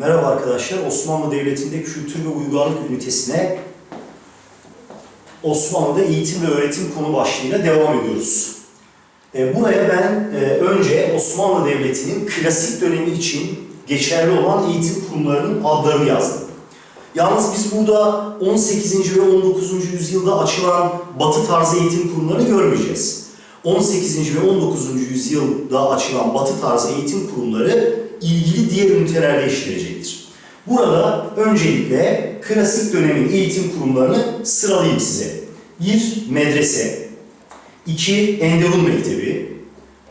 Merhaba arkadaşlar, Osmanlı Devleti'nde Kültür ve Uygarlık Ünitesi'ne Osmanlı'da eğitim ve öğretim konu başlığıyla devam ediyoruz. E, Buraya ben e, önce Osmanlı Devleti'nin klasik dönemi için geçerli olan eğitim kurumlarının adlarını yazdım. Yalnız biz burada 18. ve 19. yüzyılda açılan batı tarzı eğitim kurumlarını görmeyeceğiz. 18. ve 19. yüzyılda açılan batı tarzı eğitim kurumları ilgili diğer ünitelerde işlenecektir. Burada öncelikle klasik dönemin eğitim kurumlarını sıralayayım size. 1. Medrese 2. Enderun Mektebi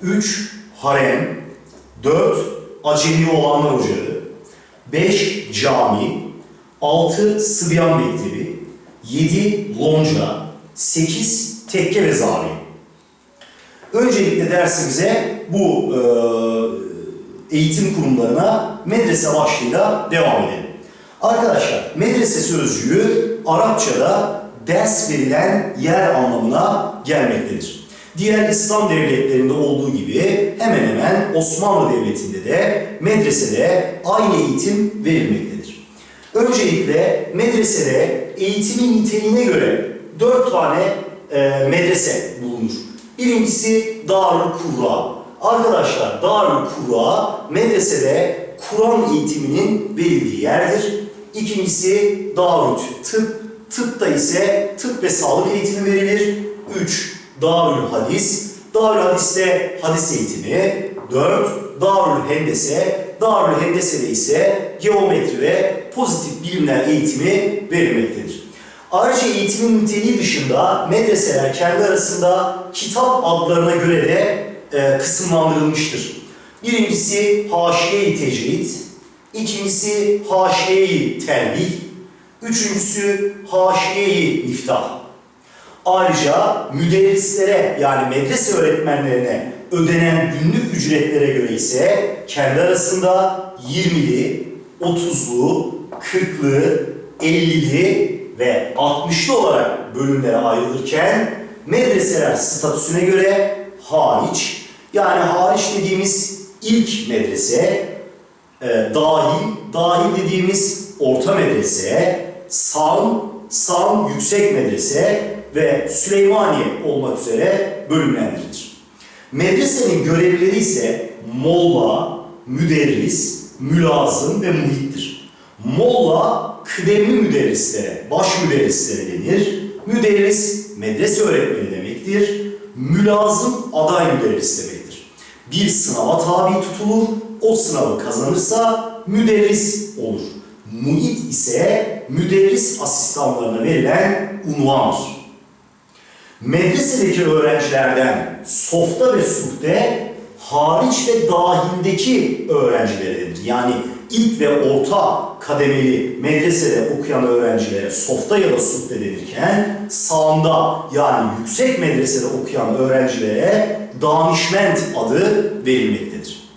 3. Harem 4. Acemi Olanlar Ocağı 5. Cami 6. Sıbyan Mektebi 7. Lonca 8. Tekke ve Zavi Öncelikle dersimize bu e, eğitim kurumlarına medrese başlığıyla devam edelim. Arkadaşlar medrese sözcüğü Arapçada ders verilen yer anlamına gelmektedir. Diğer İslam devletlerinde olduğu gibi hemen hemen Osmanlı Devleti'nde de medresede aynı eğitim verilmektedir. Öncelikle medresede eğitimin niteliğine göre dört tane e, medrese bulunur. Birincisi Darül Kurra. Arkadaşlar Darül Kurra medresede Kur'an eğitiminin verildiği yerdir. İkincisi Darül Tıp. Tıpta ise tıp ve sağlık eğitimi verilir. 3. Darül Hadis. Darül Hadis'te hadis eğitimi. 4. Darül Hendese. Darül Hendese'de ise geometri ve pozitif bilimler eğitimi verilmektedir. Ayrıca eğitimin niteliği dışında medreseler kendi arasında kitap adlarına göre de e, kısımlandırılmıştır. Birincisi Haşiye-i Tecrid, ikincisi Haşiye-i Telvih, üçüncüsü Haşiye-i Miftah. Ayrıca müderrislere yani medrese öğretmenlerine ödenen günlük ücretlere göre ise kendi arasında 20'li, 30'lu, 40'lı, 50'li ve 60'lı olarak bölümlere ayrılırken medreseler statüsüne göre hariç yani hariç dediğimiz ilk medrese e, dahil, dahil dediğimiz orta medrese, Sam, Sam yüksek medrese ve Süleymaniye olmak üzere bölümlendirilir. Medresenin görevleri ise molla, müderris, mülazım ve muhittir. Molla kıdemli müderrislere, baş müderrislere denir. Müderris medrese öğretmeni demektir. Mülazım aday müderris demektir. Bir sınava tabi tutulur, o sınavı kazanırsa müderris olur. Muhit ise müderris asistanlarına verilen unvandır. Medresedeki öğrencilerden softa ve suhte hariç ve dahildeki öğrencilere denir. Yani ilk ve orta kademeli medresede okuyan öğrencilere softa ya da suhte denirken sağında yani yüksek medresede okuyan öğrencilere danişment adı verilmektedir.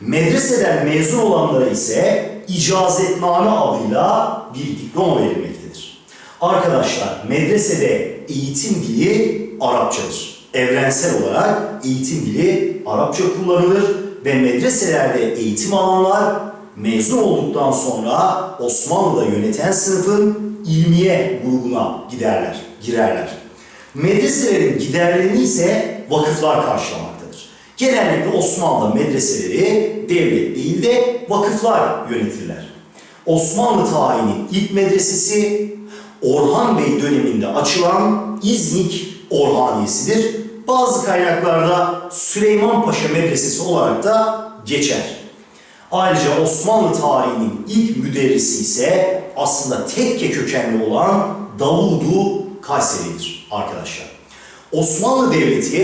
Medreseden mezun olanlara ise icazetname adıyla bir diploma verilmektedir. Arkadaşlar medresede eğitim dili Arapçadır. Evrensel olarak eğitim dili Arapça kullanılır ve medreselerde eğitim alanlar mezun olduktan sonra Osmanlı'da yöneten sınıfın ilmiye grubuna giderler, girerler. Medreselerin giderlerini ise vakıflar karşılamaktadır. Genellikle Osmanlı medreseleri devlet değil de vakıflar yönetirler. Osmanlı tarihinin ilk medresesi Orhan Bey döneminde açılan İznik Orhaniyesidir. Bazı kaynaklarda Süleyman Paşa Medresesi olarak da geçer. Ayrıca Osmanlı tarihinin ilk müderrisi ise aslında tekke kökenli olan Davudu Kayseri'dir arkadaşlar. Osmanlı Devleti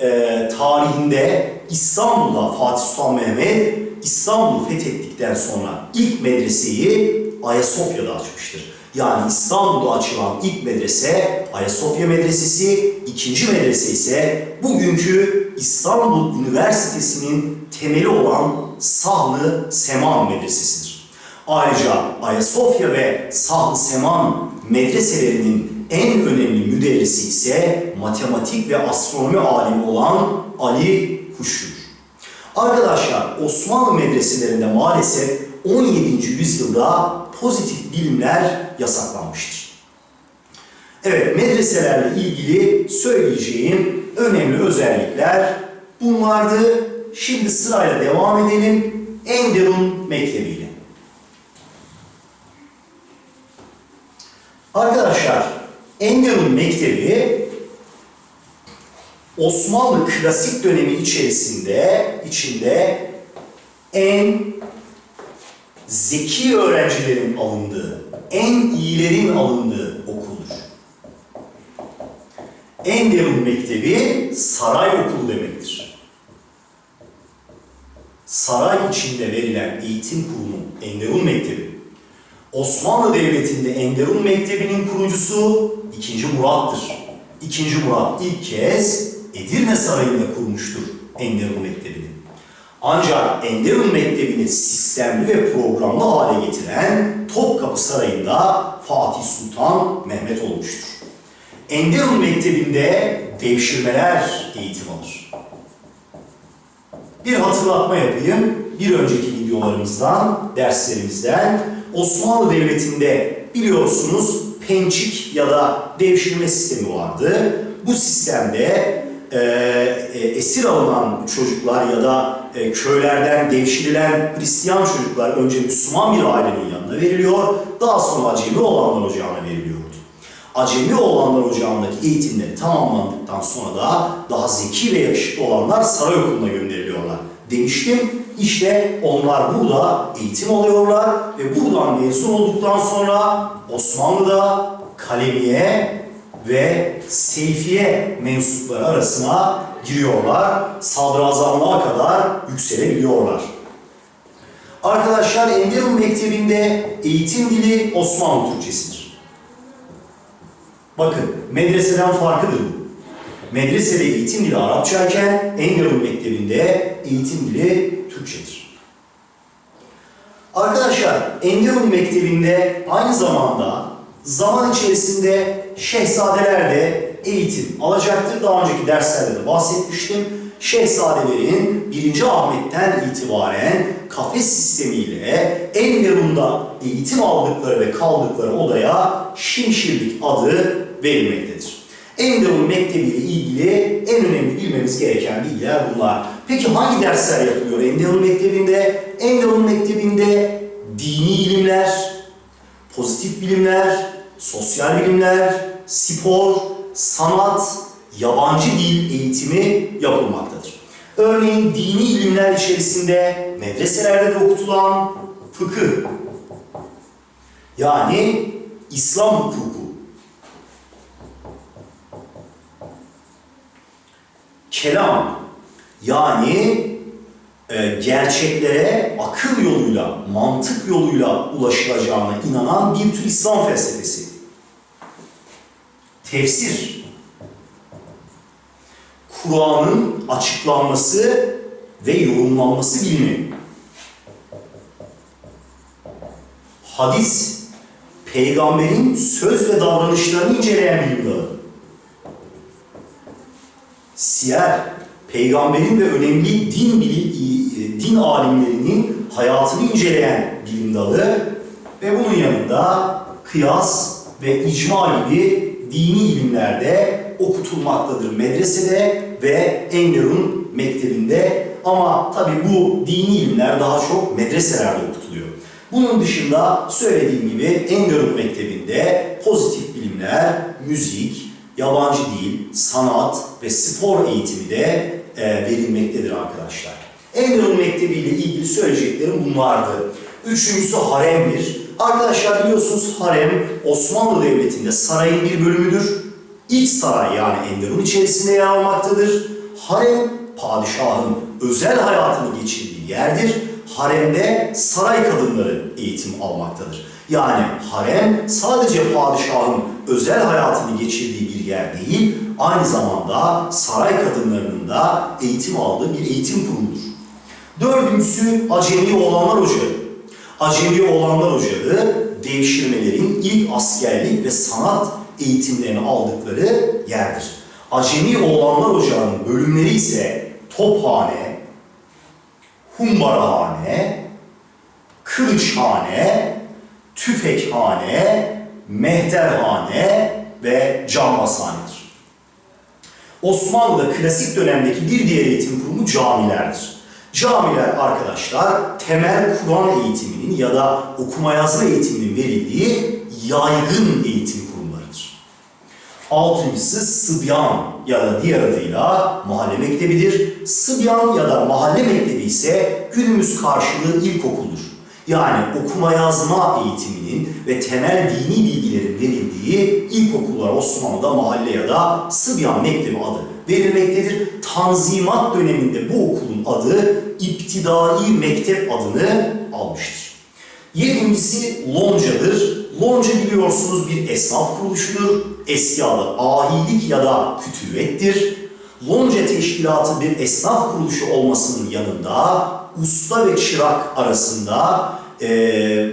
e, tarihinde İstanbul'da Fatih Sultan Mehmet İstanbul'u fethettikten sonra ilk medreseyi Ayasofya'da açmıştır. Yani İstanbul'da açılan ilk medrese Ayasofya Medresesi, ikinci medrese ise bugünkü İstanbul Üniversitesi'nin temeli olan Sahlı Seman Medresesi'dir. Ayrıca Ayasofya ve Sahlı Seman medreselerinin en önemli müderrisi ise matematik ve astronomi alimi olan Ali Kuşçu'dur. Arkadaşlar Osmanlı medreselerinde maalesef 17. yüzyılda pozitif bilimler yasaklanmıştır. Evet, medreselerle ilgili söyleyeceğim önemli özellikler bunlardı. Şimdi sırayla devam edelim. Enderun Mektebi ile. Arkadaşlar, Enderun Mektebi Osmanlı klasik dönemi içerisinde içinde en zeki öğrencilerin alındığı, en iyilerin alındığı okuldur. Enderun Mektebi saray okulu demektir. Saray içinde verilen eğitim kurumu Enderun Mektebi. Osmanlı Devleti'nde Enderun Mektebi'nin kurucusu 2. Murat'tır. 2. Murat ilk kez Edirne Sarayı'nda kurmuştur Enderun Mektebi'ni. Ancak Enderun Mektebi'ni sistemli ve programlı hale getiren Topkapı Sarayı'nda Fatih Sultan Mehmet olmuştur. Enderun Mektebi'nde devşirmeler eğitim alır. Bir hatırlatma yapayım. Bir önceki videolarımızdan, derslerimizden Osmanlı Devleti'nde biliyorsunuz pençik ya da devşirme sistemi vardı. Bu sistemde e, e, esir alınan çocuklar ya da e, köylerden devşirilen Hristiyan çocuklar önce Müslüman bir ailenin yanına veriliyor, daha sonra Acemi olanlar ocağına veriliyordu. Acemi olanlar ocağındaki eğitimleri tamamlandıktan sonra da daha zeki ve yakışıklı olanlar saray okuluna gönderiliyorlar. Demiştim işte onlar burada eğitim alıyorlar ve buradan mezun olduktan sonra Osmanlı'da kalemiye ve seyfiye mensupları arasına giriyorlar. Sadrazamlığa kadar yükselebiliyorlar. Arkadaşlar Enderun Mektebi'nde eğitim dili Osmanlı Türkçesidir. Bakın medreseden farkıdır bu. Medresede eğitim dili Arapçayken Enderun Mektebi'nde eğitim dili Türkçedir. Arkadaşlar Enderun Mektebi'nde aynı zamanda zaman içerisinde şehzadeler de eğitim alacaktır. Daha önceki derslerde de bahsetmiştim. Şehzadelerin 1. Ahmet'ten itibaren kafes sistemiyle Enderun'da eğitim aldıkları ve kaldıkları odaya Şimşirlik adı verilmektedir. Enderun Mektebi ile ilgili en önemli bilmemiz gereken bilgiler bunlar. Peki hangi dersler yapılıyor Enderun Mektebi'nde? Enderun Mektebi'nde dini ilimler, pozitif bilimler, sosyal bilimler, spor, sanat, yabancı dil eğitimi yapılmaktadır. Örneğin dini ilimler içerisinde medreselerde de okutulan fıkıh, yani İslam hukuku, kelam, yani e, gerçeklere akıl yoluyla, mantık yoluyla ulaşılacağına inanan bir tür İslam felsefesi. Tefsir, Kur'an'ın açıklanması ve yorumlanması bilimi. Hadis, peygamberin söz ve davranışlarını inceleyen bilim dalı. Siyer, peygamberin ve önemli din bili, din alimlerinin hayatını inceleyen bilim dalı ve bunun yanında kıyas ve icma gibi dini ilimlerde okutulmaktadır medresede ve Enderun mektebinde ama tabi bu dini ilimler daha çok medreselerde okutuluyor. Bunun dışında söylediğim gibi Enderun mektebinde pozitif bilimler, müzik, yabancı dil, sanat ve spor eğitimi de e, verilmektedir arkadaşlar. Enderun Mektebi ile ilgili söyleyeceklerim bunlardı. Üçüncüsü haremdir. Arkadaşlar biliyorsunuz harem Osmanlı Devleti'nde sarayın bir bölümüdür. İç saray yani Enderun içerisinde yer almaktadır. Harem padişahın özel hayatını geçirdiği yerdir. Haremde saray kadınları eğitim almaktadır. Yani harem sadece padişahın özel hayatını geçirdiği bir yer değil, aynı zamanda saray kadınlarının da eğitim aldığı bir eğitim kurumudur. Dördüncüsü Acemi Oğlanlar Ocağı. Acemi Oğlanlar Ocağı, devşirmelerin ilk askerlik ve sanat eğitimlerini aldıkları yerdir. Acemi Oğlanlar Ocağı'nın bölümleri ise Tophane, Humbarahane, kılıçhane, tüfekhane, mehterhane ve cambazhanedir. Osmanlı'da klasik dönemdeki bir diğer eğitim kurumu camilerdir. Camiler arkadaşlar temel Kur'an eğitiminin ya da okuma yazma eğitiminin verildiği yaygın eğitim kurumlarıdır. Altıncısı Sıbyan ya da diğer adıyla mahalle mektebidir. Sıbyan ya da mahalle mektebi ise günümüz karşılığı ilkokuldur. Yani okuma yazma eğitiminin ve temel dini bilgilerin verildiği ilkokullar Osmanlı'da mahalle ya da Sıbyan Mektebi adı verilmektedir. Tanzimat döneminde bu okulun adı İptidai Mektep adını almıştır. Yedincisi Lonca'dır. Lonca biliyorsunuz bir esnaf kuruluşudur. Eski adı ahilik ya da fütüvettir. Lonca teşkilatı bir esnaf kuruluşu olmasının yanında usta ve çırak arasında e,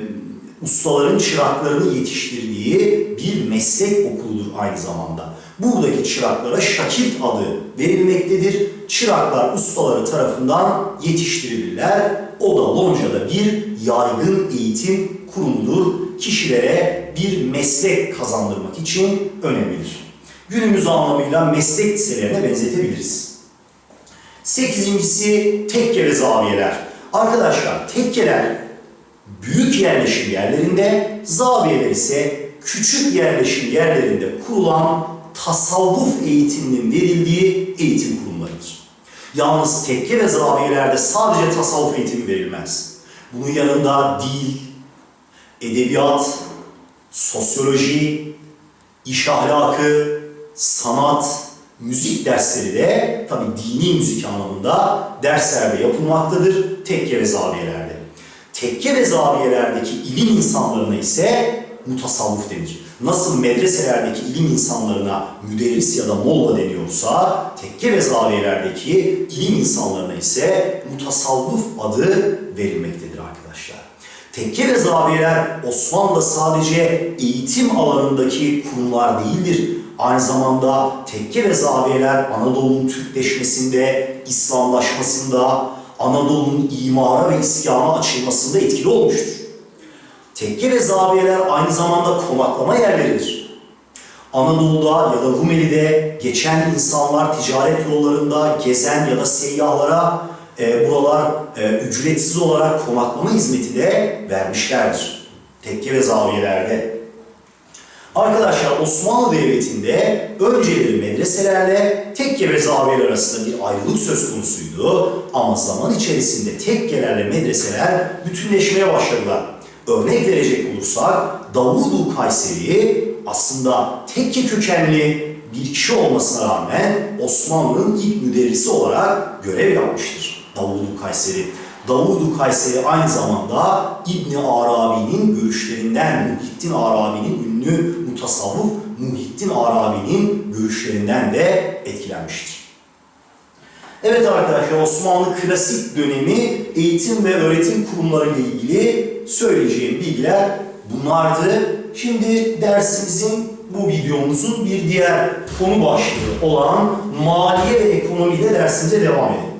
ustaların çıraklarını yetiştirdiği bir meslek okuludur aynı zamanda. Buradaki çıraklara şakirt adı verilmektedir. Çıraklar ustaları tarafından yetiştirilirler. O da Lonca'da bir yaygın eğitim kurumudur. Kişilere bir meslek kazandırmak için önemlidir. Günümüz anlamıyla meslek liselerine benzetebiliriz. Sekizincisi tekke ve zaviyeler. Arkadaşlar tekkeler büyük yerleşim yerlerinde, zaviyeler ise küçük yerleşim yerlerinde kurulan tasavvuf eğitiminin verildiği eğitim kurumlarıdır. Yalnız tekke ve zaviyelerde sadece tasavvuf eğitimi verilmez. Bunun yanında dil, edebiyat, sosyoloji, iş ahlakı, sanat, müzik dersleri de tabi dini müzik anlamında derslerde yapılmaktadır tekke ve zaviyelerde. Tekke ve zaviyelerdeki ilim insanlarına ise mutasavvuf denir. Nasıl medreselerdeki ilim insanlarına müderris ya da molla deniyorsa, tekke ve zaviyelerdeki ilim insanlarına ise mutasavvuf adı verilmektedir arkadaşlar. Tekke ve zaviyeler Osmanlı'da sadece eğitim alanındaki kurumlar değildir. Aynı zamanda tekke ve zaviyeler Anadolu'nun Türkleşmesinde, İslamlaşmasında, Anadolu'nun imara ve iskana açılmasında etkili olmuştur. Tekke ve zaviyeler aynı zamanda konaklama yerleridir. Anadolu'da ya da Rumeli'de geçen insanlar ticaret yollarında gezen ya da seyyahlara e, buralar e, ücretsiz olarak konaklama hizmeti de vermişlerdir. Tekke ve zaviyelerde. Arkadaşlar Osmanlı Devleti'nde önceleri medreselerle tekke ve zaviyeler arasında bir ayrılık söz konusuydu. Ama zaman içerisinde tekkelerle medreseler bütünleşmeye başladılar. Örnek verecek olursak Davudu Kayseri aslında tekke kökenli bir kişi olmasına rağmen Osmanlı'nın ilk müderrisi olarak görev yapmıştır. Davudu Kayseri. Davudu Kayseri aynı zamanda İbni Arabi'nin görüşlerinden, Muhittin Arabi'nin ünlü mutasavvuf Muhittin Arabi'nin görüşlerinden de etkilenmiştir. Evet arkadaşlar Osmanlı klasik dönemi eğitim ve öğretim kurumları ile ilgili söyleyeceğim bilgiler bunlardı. Şimdi dersimizin bu videomuzun bir diğer konu başlığı olan maliye ve ekonomiyle dersimize devam edelim.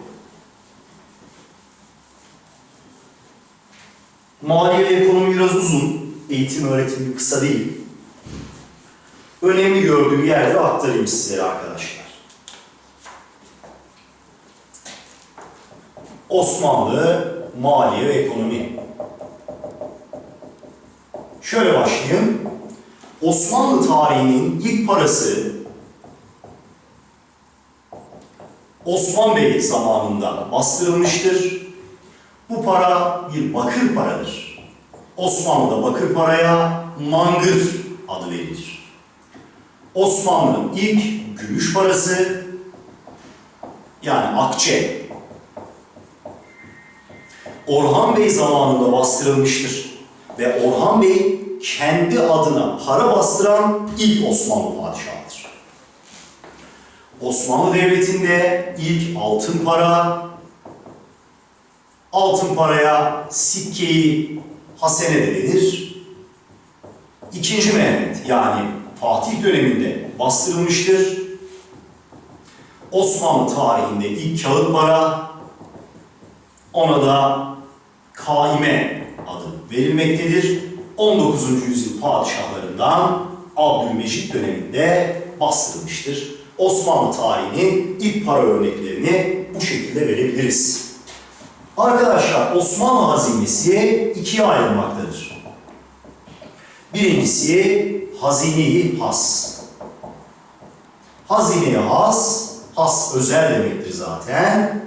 Maliye ve ekonomi biraz uzun. Eğitim öğretim kısa değil. Önemli gördüğüm yerleri aktarayım sizlere arkadaşlar. Osmanlı maliye ve ekonomi. Şöyle başlayayım. Osmanlı tarihinin ilk parası Osman Bey zamanında bastırılmıştır. Bu para bir bakır paradır. Osmanlı'da bakır paraya mangır adı verilir. Osmanlı'nın ilk gümüş parası yani akçe Orhan Bey zamanında bastırılmıştır. Ve Orhan Bey kendi adına para bastıran ilk Osmanlı padişahıdır. Osmanlı Devleti'nde ilk altın para, altın paraya sikkeyi hasene de denir. İkinci Mehmet yani Fatih döneminde bastırılmıştır. Osmanlı tarihinde ilk kağıt para, ona da kaime adı verilmektedir. 19. yüzyıl padişahlarından Abdülmecit döneminde bastırılmıştır. Osmanlı tarihinin ilk para örneklerini bu şekilde verebiliriz. Arkadaşlar Osmanlı hazinesi ikiye ayrılmaktadır. Birincisi hazine-i has. Hazine-i has, has özel demektir zaten.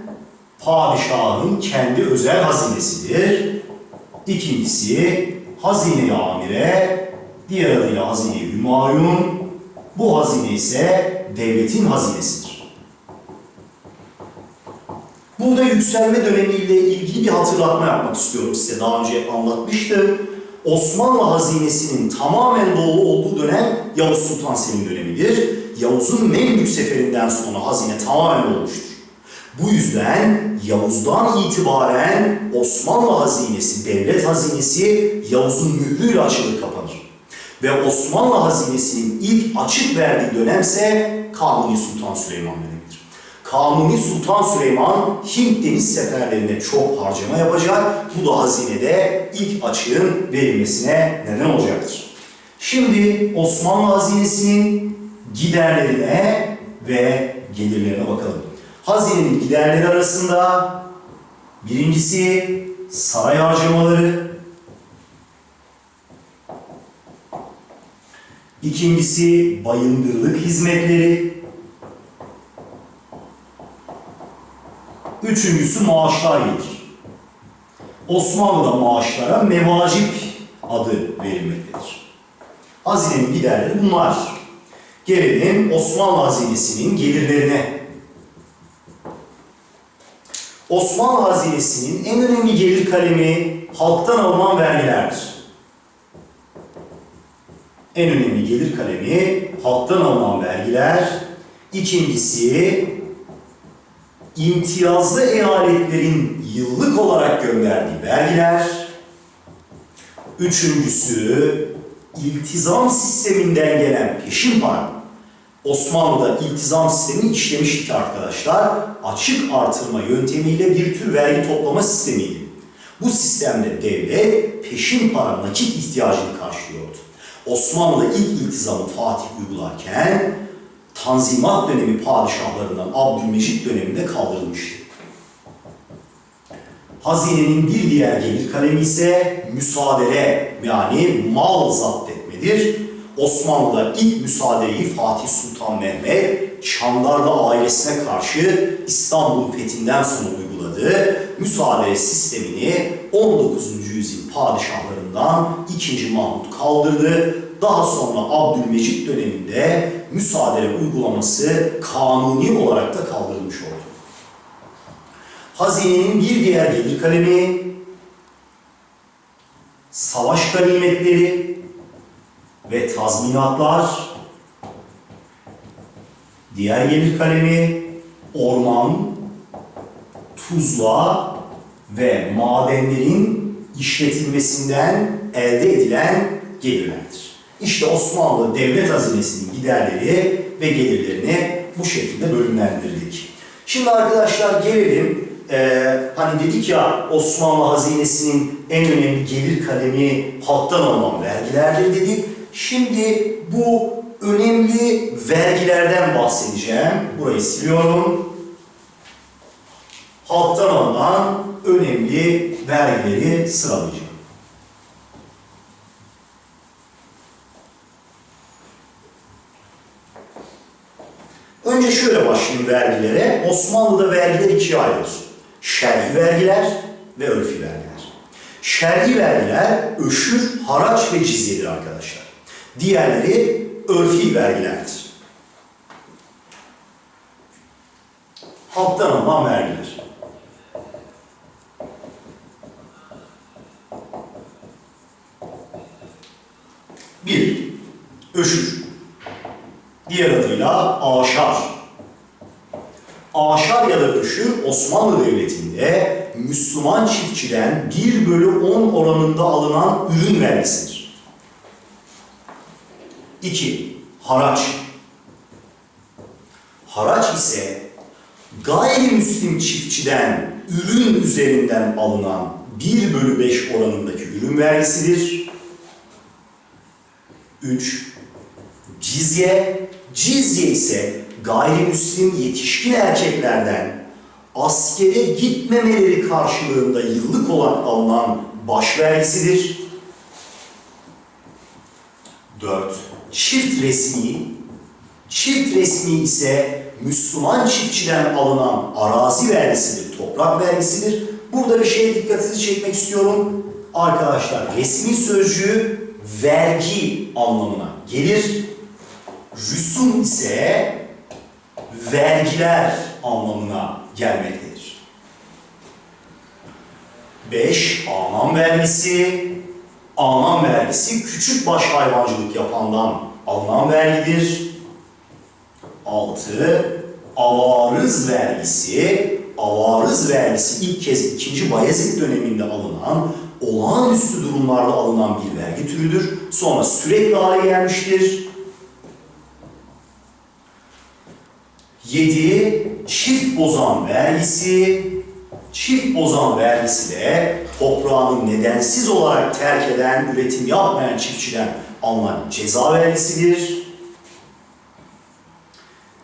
Padişahın kendi özel hazinesidir. İkincisi hazine-i amire, diğer adıyla hazine-i hümayun. Bu hazine ise devletin hazinesidir. Burada yükselme dönemiyle ilgili bir hatırlatma yapmak istiyorum size. Daha önce anlatmıştım. Osmanlı hazinesinin tamamen dolu olduğu dönem Yavuz Sultan Selim dönemidir. Yavuz'un Memlük seferinden sonra hazine tamamen dolmuştur. Bu yüzden Yavuz'dan itibaren Osmanlı hazinesi, devlet hazinesi Yavuz'un mührüyle açılır kapanır. Ve Osmanlı hazinesinin ilk açık verdiği dönemse Kanuni Sultan Süleyman dönemidir. Kanuni Sultan Süleyman Hint deniz seferlerinde çok harcama yapacak. Bu da hazinede ilk açığın verilmesine neden olacaktır. Şimdi Osmanlı hazinesinin giderlerine ve gelirlerine bakalım. Hazinenin giderleri arasında birincisi saray harcamaları, ikincisi bayındırlık hizmetleri, Üçüncüsü maaşlar gelir. Osmanlı'da maaşlara mevacip adı verilmektedir. Hazinenin giderleri bunlar. Gelelim Osmanlı hazinesinin gelirlerine. Osmanlı hazinesinin en önemli gelir kalemi halktan alınan vergilerdir. En önemli gelir kalemi halktan alınan vergiler. İkincisi imtiyazlı eyaletlerin yıllık olarak gönderdiği vergiler. Üçüncüsü, iltizam sisteminden gelen peşin para. Osmanlı'da iltizam sistemi işlemiştik arkadaşlar. Açık artırma yöntemiyle bir tür vergi toplama sistemiydi. Bu sistemde devlet peşin para nakit ihtiyacını karşılıyordu. Osmanlı'da ilk iltizamı Fatih uygularken Tanzimat dönemi padişahlarından Abdülmecit döneminde kaldırılmıştı. Hazinenin bir diğer gelir kalemi ise müsaadele yani mal zapt etmedir. Osmanlı'da ilk müsaadeyi Fatih Sultan Mehmet Çandarlı ailesine karşı İstanbul fethinden sonra uyguladı. Müsaade sistemini 19. yüzyıl padişahlarından 2. Mahmut kaldırdı daha sonra Abdülmecit döneminde müsaade uygulaması kanuni olarak da kaldırılmış oldu. Hazinenin bir diğer gelir kalemi savaş ganimetleri ve tazminatlar diğer gelir kalemi orman, tuzla ve madenlerin işletilmesinden elde edilen gelirlerdir. İşte Osmanlı devlet hazinesinin giderleri ve gelirlerini bu şekilde bölümlendirdik. Şimdi arkadaşlar gelelim. Ee, hani dedik ya Osmanlı hazinesinin en önemli gelir kalemi halktan alınan vergilerdir dedik. Şimdi bu önemli vergilerden bahsedeceğim. Burayı siliyorum. Halktan alınan önemli vergileri sıralayacağım. Önce şöyle başlayayım vergilere. Osmanlı'da vergiler ikiye ayrılır. Şer'i vergiler ve örfi vergiler. Şer'i vergiler öşür, haraç ve cizyedir arkadaşlar. Diğerleri örfi vergilerdir. Halktan alınan vergiler. Bir, öşür. Diğer adıyla aşar. Aşar ya da öşür Osmanlı Devleti'nde Müslüman çiftçiden 1 bölü 10 oranında alınan ürün vergisidir. 2. Haraç. Haraç ise gayrimüslim çiftçiden ürün üzerinden alınan 1 bölü 5 oranındaki ürün vergisidir. 3. Cizye. Cizye ise gayrimüslim yetişkin erkeklerden askere gitmemeleri karşılığında yıllık olarak alınan baş vergisidir. 4. Çift resmi. Çift resmi ise Müslüman çiftçiden alınan arazi vergisidir, toprak vergisidir. Burada bir şeye dikkatinizi çekmek istiyorum. Arkadaşlar resmi sözcüğü vergi anlamına gelir. Rüsum ise vergiler anlamına gelmektedir. 5. Anam vergisi. Anam vergisi küçük baş hayvancılık yapandan alınan vergidir. 6. Avarız vergisi. Avarız vergisi ilk kez 2. Bayezid döneminde alınan, olağanüstü durumlarda alınan bir vergi türüdür. Sonra sürekli hale gelmiştir. 7. Çift bozan vergisi. Çift bozan vergisi de toprağını nedensiz olarak terk eden, üretim yapmayan çiftçiden alınan ceza vergisidir.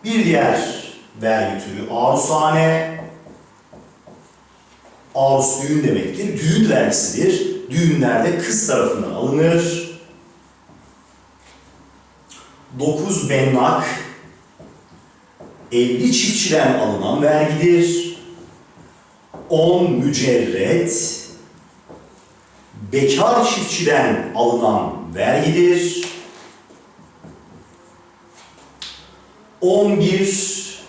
Bir diğer vergi türü aruzhane. Aruz düğün demektir. Düğün vergisidir. Düğünlerde kız tarafından alınır. 9 bennak evli çiftçiden alınan vergidir. 10 mücerret bekar çiftçiden alınan vergidir. 11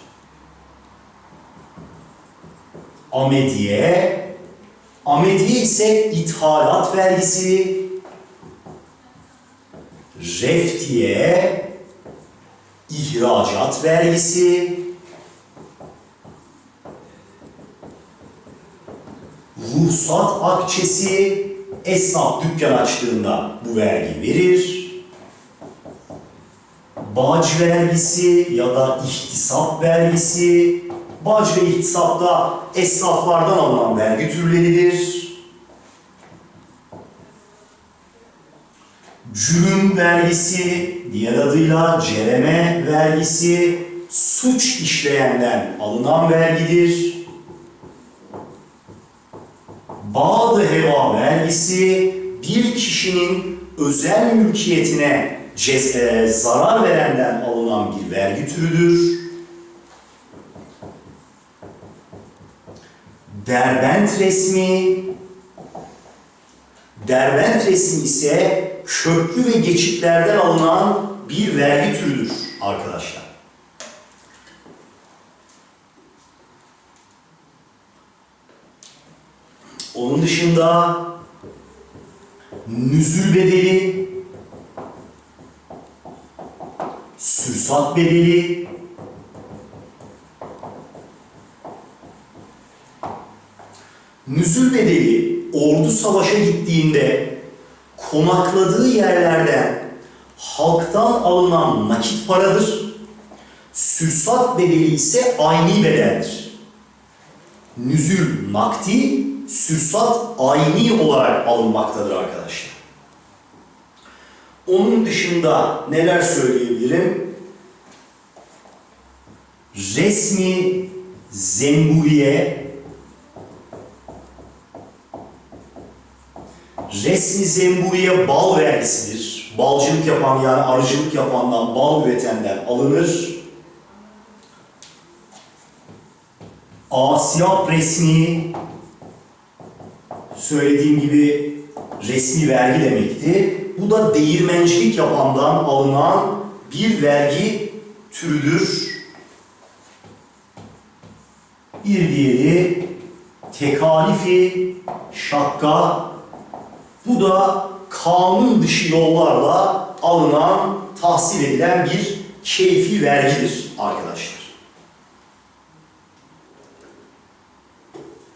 amediye amediye ise ithalat vergisi reftiye ihracat vergisi. Ruhsat akçesi esnaf dükkan açtığında bu vergi verir. Bac vergisi ya da ihtisap vergisi, bac ve ihtisapta esnaflardan alınan vergi türleridir. Cürüm vergisi, diğer adıyla cereme vergisi, suç işleyenden alınan vergidir. Bağdı heva vergisi, bir kişinin özel mülkiyetine cez- e, zarar verenden alınan bir vergi türüdür. Derbent resmi, Derbent resmi ise köprü ve geçitlerden alınan bir vergi türüdür arkadaşlar. Onun dışında nüzül bedeli, sürsat bedeli, nüzül bedeli ordu savaşa gittiğinde konakladığı yerlerden halktan alınan nakit paradır. Sürsat bedeli ise ayni bedeldir. Nüzül nakdi, sürsat ayni olarak alınmaktadır arkadaşlar. Onun dışında neler söyleyebilirim? Resmi zembuye, resmi zembuye bal vergisidir. Balcılık yapan yani arıcılık yapandan, bal üretenden alınır. Asiyap resmi, söylediğim gibi resmi vergi demekti. Bu da değirmencilik yapandan alınan bir vergi türüdür. Bir diğeri tekalifi şakka. Bu da kanun dışı yollarla alınan, tahsil edilen bir keyfi vergidir arkadaşlar.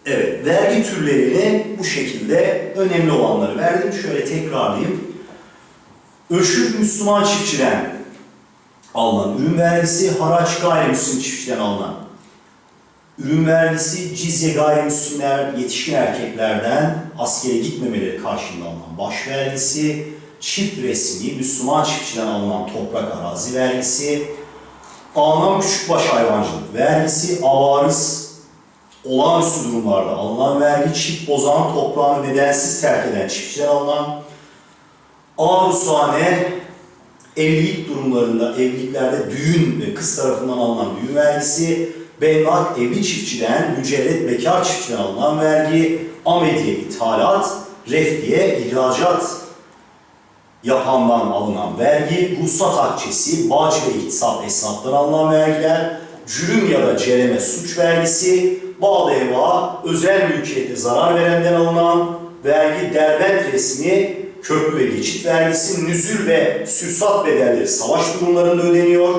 Evet, vergi türlerini bu şekilde önemli olanları verdim. Şöyle tekrarlayayım. Öşür Müslüman çiftçiden alınan ürün vergisi, haraç gayrimüslim çiftçiden alınan ürün vergisi, cizye gayrimüslimler, yetişkin erkeklerden askere gitmemeleri karşılığında alınan baş vergisi, çift resmi, Müslüman çiftçiden alınan toprak arazi vergisi, alınan küçükbaş hayvancılık vergisi, avarız, olağanüstü durumlarda alınan vergi, çift bozan toprağını nedensiz terk eden çiftçiden alınan Ağusane evlilik durumlarında, evliliklerde düğün ve kız tarafından alınan düğün vergisi, Bennak evli çiftçiden, mücerret bekar çiftçiden alınan vergi, Amediye ithalat, Refdiye ihracat yapandan alınan vergi, ruhsat akçesi, bağcı ve iktisat esnaftan alınan vergiler, cürüm ya da cereme suç vergisi, bağlı eva, özel mülkiyete zarar verenden alınan vergi, derbent resmi, köprü ve geçit vergisi, nüzül ve sürsat bedelleri savaş durumlarında ödeniyor.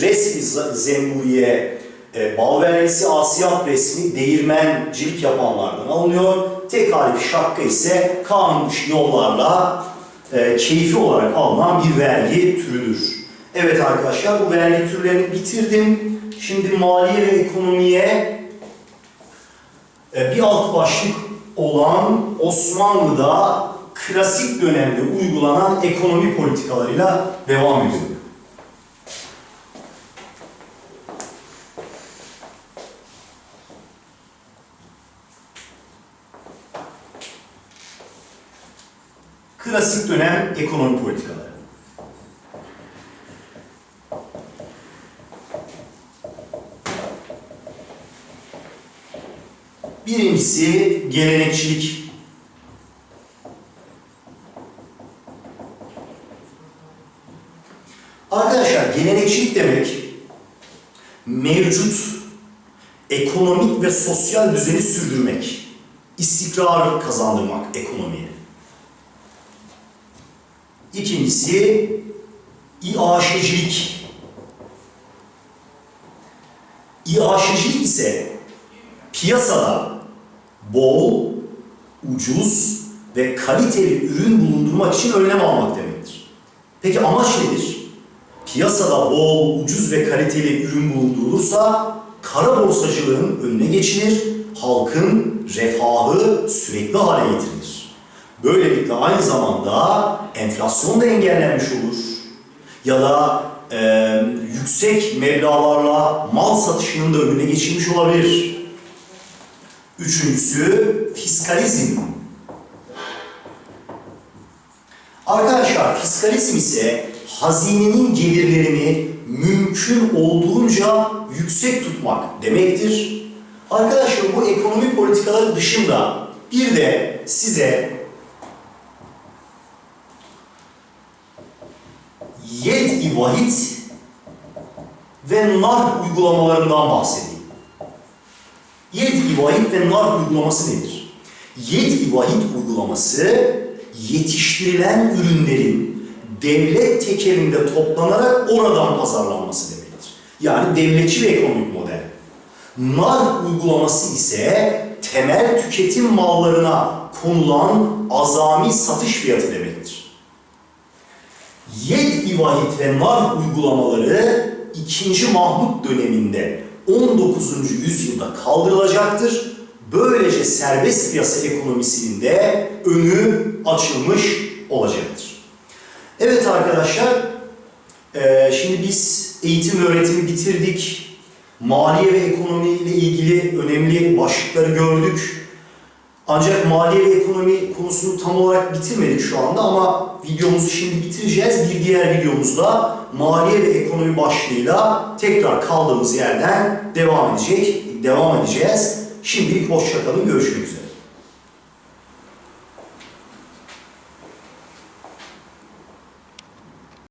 Resmi zemburiye e, bal vergisi, asiyat resmi, değirmencilik yapanlardan alınıyor. Tekalif şakka ise kanun dışı yollarla e, keyfi olarak alınan bir vergi türüdür. Evet arkadaşlar bu vergi türlerini bitirdim. Şimdi maliye ve ekonomiye e, bir alt başlık olan Osmanlı'da klasik dönemde uygulanan ekonomi politikalarıyla devam ediyorum. Klasik dönem ekonomi politikaları. Birincisi gelenekçilik. Arkadaşlar gelenekçilik demek mevcut ekonomik ve sosyal düzeni sürdürmek, istikrar kazandırmak ekonomiye. İkincisi İAŞ'cilik. İAŞ'cilik ise piyasada bol, ucuz ve kaliteli ürün bulundurmak için önlem almak demektir. Peki amaç nedir? Piyasada bol, ucuz ve kaliteli ürün bulundurulursa kara borsacılığın önüne geçilir, halkın refahı sürekli hale getirilir. Böylelikle aynı zamanda enflasyon da engellenmiş olur. Ya da e, yüksek meblağlarla mal satışının da önüne geçilmiş olabilir. Üçüncüsü fiskalizm. Arkadaşlar fiskalizm ise hazinenin gelirlerini mümkün olduğunca yüksek tutmak demektir. Arkadaşlar bu ekonomi politikaları dışında bir de size yed-i vahid ve nar uygulamalarından bahsedeyim. Yed-i vahid ve nar uygulaması nedir? Yed-i vahid uygulaması yetiştirilen ürünlerin devlet tekelinde toplanarak oradan pazarlanması demektir. Yani devletçi bir ekonomik model. Nar uygulaması ise temel tüketim mallarına konulan azami satış fiyatı demektir. Yed-i vahid ve nar uygulamaları 2. Mahmut döneminde 19. yüzyılda kaldırılacaktır. Böylece serbest piyasa ekonomisinin de önü açılmış olacaktır. Evet arkadaşlar, eee, şimdi biz eğitim öğretimi bitirdik. Maliye ve ekonomi ile ilgili önemli başlıkları gördük. Ancak maliye ve ekonomi konusunu tam olarak bitirmedik şu anda ama videomuzu şimdi bitireceğiz. Bir diğer videomuzda maliye ve ekonomi başlığıyla tekrar kaldığımız yerden devam edecek, devam edeceğiz. Şimdilik hoşçakalın, görüşmek üzere.